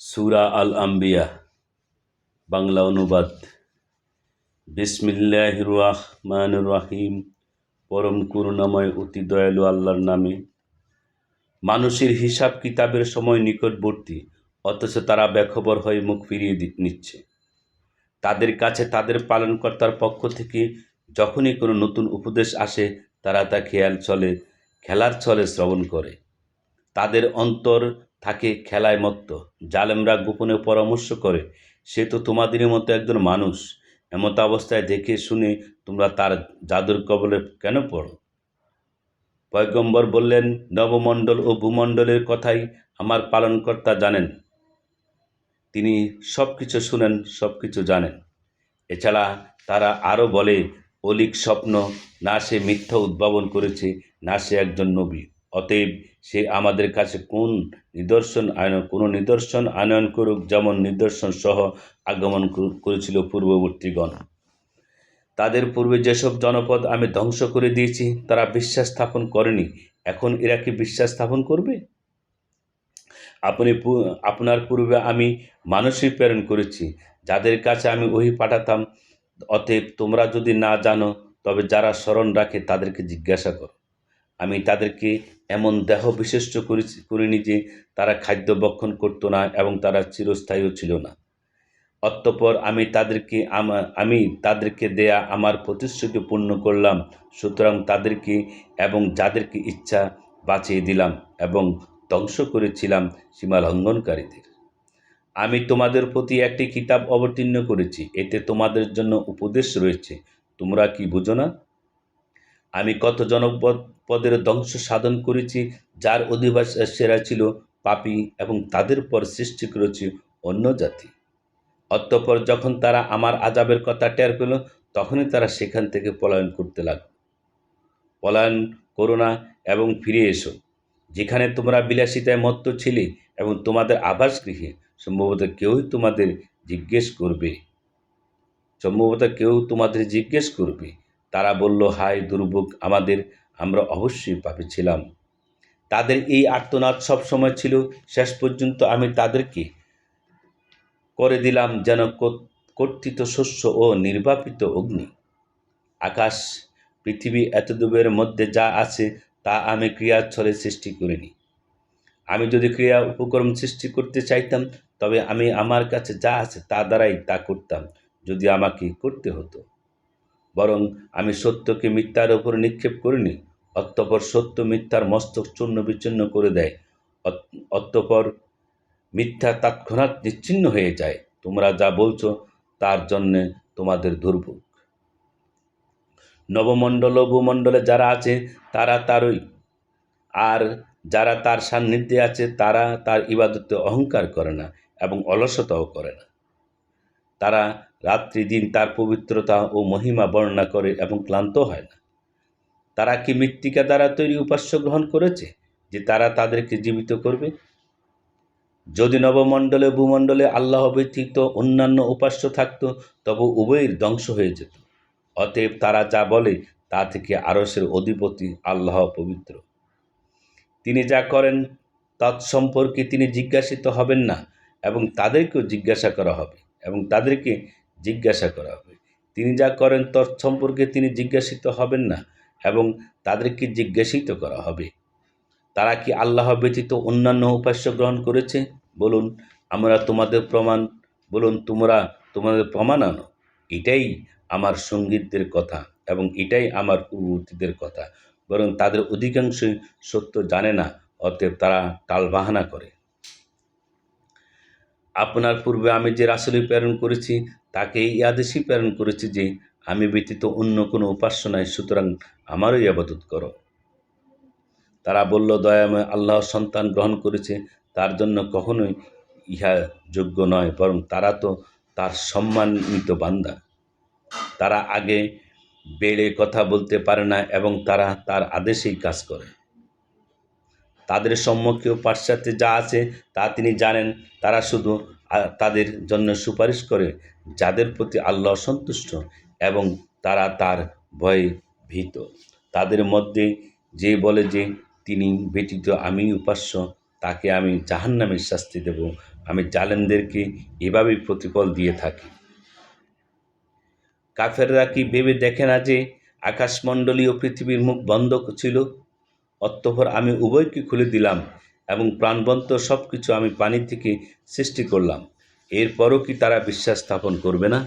সুরা আল আম্বিয়া বাংলা অনুবাদ। বিসমিল্লাহ রহমান রাহিম, পরম করুণাময়, অতি দয়ালু আল্লাহর নামে। মানুষের হিসাব কিতাবের সময় নিকটবর্তী, অথচ তারা বেখবর হয়ে মুখ ফিরিয়ে নিচ্ছে। তাদের কাছে তাদের পালনকর্তার পক্ষ থেকে যখনই কোনো নতুন উপদেশ আসে, তারা তা খেয়াল চলে, খেলার ছলে শ্রবণ করে। তাদের অন্তর থাকে খেলায় মত্ত। জালেমরা গোপনে পরামর্শ করে, সে তো তোমাদেরই মতো একজন মানুষ। এমত অবস্থায় দেখে শুনে তোমরা তার জাদুর কবলে কেন পড়ো? পয়গম্বর বললেন, নবমণ্ডল ও ভূমণ্ডলের কথাই আমার পালনকর্তা জানেন। তিনি সব কিছু শুনেন সব কিছু জানেন। এছাড়া তারা আরও বলে, অলিক স্বপ্ন, না সে মিথ্যা উদ্ভাবন করেছে, না সে একজন নবী অতএব সে আমাদের কাছে কোন নিদর্শন আয়ন, কোনো নিদর্শন আনয়ন করুক, যেমন নিদর্শন সহ আগমন করেছিল পূর্ববর্তীগণ। তাদের পূর্বে যেসব জনপদ আমি ধ্বংস করে দিয়েছি, তারা বিশ্বাস স্থাপন করেনি। এখন এরা কি বিশ্বাস স্থাপন করবে? আপনি আপনার পূর্বে আমি মানুষই প্রেরণ করেছি, যাদের কাছে আমি ওহি পাঠাতাম। অতএব তোমরা যদি না জানো, তবে যারা স্মরণ রাখে তাদেরকে জিজ্ঞাসা করো। আমি তাদেরকে এমন দেহ বিশিষ্ট করিনি যে তারা খাদ্য বক্ষণ করতো না এবং তারা চিরস্থায়ীও ছিল না। অতঃপর আমি তাদেরকে আমা- তাদেরকে দেয়া আমার প্রতিশ্রুতি পূর্ণ করলাম, সুতরাং তাদেরকে এবং যাদেরকে ইচ্ছা বাঁচিয়ে দিলাম এবং ধ্বংস করেছিলাম সীমা লঙ্ঘনকারীদের আমি তোমাদের প্রতি একটি কিতাব অবতীর্ণ করেছি, এতে তোমাদের জন্য উপদেশ রয়েছে। তোমরা কি বুঝো না? আমি কত জনপদ, পদের ধ্বংস সাধন করেছি, যার অধিবাসীরা ছিল পাপী এবং তাদের পর সৃষ্টি করেছি অন্য জাতি। অতঃপর যখন তারা আমার আজাবের কথা টের পেল, তখনই তারা সেখান থেকে পলায়ন করতে লাগল। পলায়ন করো না এবং ফিরে এসো। যেখানে তোমরা বিলাসিতায় মত্ত ছিলে এবং তোমাদের আবাস গৃহে, সম্ভবত কেউই তোমাদের জিজ্ঞেস করবে। সম্ভবত কেউ তোমাদের জিজ্ঞেস করবে। তারা বলল, হায় দুর্ভোগ, আমাদের আমরা অবশ্যই পাপী ছিলাম। তাদের এই আর্তনাদ সবসময় ছিল, শেষ পর্যন্ত আমি তাদেরকে করে দিলাম যেন কর্তৃত শস্য ও নির্বাপিত অগ্নি। আকাশ, পৃথিবী এতদূরের মধ্যে যা আছে, তা আমি ক্রিয়ার ছলে সৃষ্টি করিনি। আমি যদি ক্রিয়া উপকরণ সৃষ্টি করতে চাইতাম, তবে আমি আমার কাছে যা আছে তা দ্বারাই তা করতাম, যদি আমাকে করতে হতো। বরং আমি সত্যকে মিথ্যার ওপর নিক্ষেপ করিনি, অতঃপর সত্য মিথ্যার মস্তক চূর্ণ বিচ্ছিন্ন করে দেয়। অত- অতঃপর মিথ্যা তৎক্ষণাৎ নিচ্ছিন্ন হয়ে যায়। তোমরা যা বলছো, তার জন্যে তোমাদের দুর্ভোগ। নবমণ্ডল ভূমণ্ডলে যারা আছে, তারা তারই। আর যারা তার সান্নিধ্যে আছে, তারা তার ইবাদতে অহংকার করে না এবং অলসতাও করে না। তারা রাত্রি দিন তার পবিত্রতা ও মহিমা বর্ণনা করে এবং ক্লান্ত হয় না। তারা কি মৃত্তিকা দ্বারা তৈরি উপাস্য গ্রহণ করেছে যে তারা তাদেরকে জীবিত করবে? যদি নবমণ্ডলে ভূমণ্ডলে আল্লাহ ব্যতীত অন্যান্য উপাস্য থাকতো, তবে উভয়ের ধ্বংস হয়ে যেত। অতএব তারা যা বলে, তা থেকে আরসের অধিপতি আল্লাহ পবিত্র। তিনি যা করেন, তৎসম্পর্কে তিনি জিজ্ঞাসিত হবেন না এবং তাদেরকেও জিজ্ঞাসা করা হবে এবং তাদেরকে জিজ্ঞাসা করা হবে তিনি যা করেন তৎসম্পর্কে তিনি জিজ্ঞাসিত হবেন না এবং তাদেরকে জিজ্ঞাসিত করা হবে। তারা কি আল্লাহ ব্যতীত অন্যান্য উপাস্য গ্রহণ করেছে? বলুন, আমরা তোমাদের প্রমাণ, বলুন, তোমরা তোমাদের প্রমাণ আনো। এটাই আমার সঙ্গীতদের কথা এবং এটাই আমার পূর্ববর্তীদের কথা। বরং তাদের অধিকাংশই সত্য জানে না, অতএব তারা টালবাহানা করে। আপনার পূর্বে আমি যে রাসুলি প্রেরণ করেছি তাকে এই আদেশই প্রেরণ করেছি যে আমি ব্যতীত অন্য কোনো উপাস্য নাই, সুতরাং আমারই আবাদত করো। তারা বলল, দয়াময় আল্লাহ সন্তান গ্রহণ করেছে, তার জন্য কখনোই ইহা যোগ্য নয়, বরং তারা তো তার সম্মানিত বান্দা। তারা আগে বেড়ে কথা বলতে পারে না এবং তারা তার আদেশেই কাজ করে। তাদের সম্মুখীয় পাশ্চাত্যে যা আছে তা তিনি জানেন, তারা শুধু তাদের জন্য সুপারিশ করে যাদের প্রতি আল্লাহ সন্তুষ্ট এবং তারা তার ভয়ে ভীত। তাদের মধ্যে যে বলে যে, তিনি ব্যতীত আমি উপাস্য, তাকে আমি জাহান্নামের শাস্তি দেব। আমি জালেমদেরকে এভাবেই প্রতিফল দিয়ে থাকি। কাফেররা কি ভেবে দেখে না যে আকাশমণ্ডলী ও পৃথিবীর মুখ বন্ধ ছিল? অতঃপর আমি উভয়কে খুলে দিলাম। এবং প্রাণবন্ত সব কিছু আমি পানি থেকে সৃষ্টি করলাম। এরপরও কি তারা বিশ্বাস স্থাপন করবে না?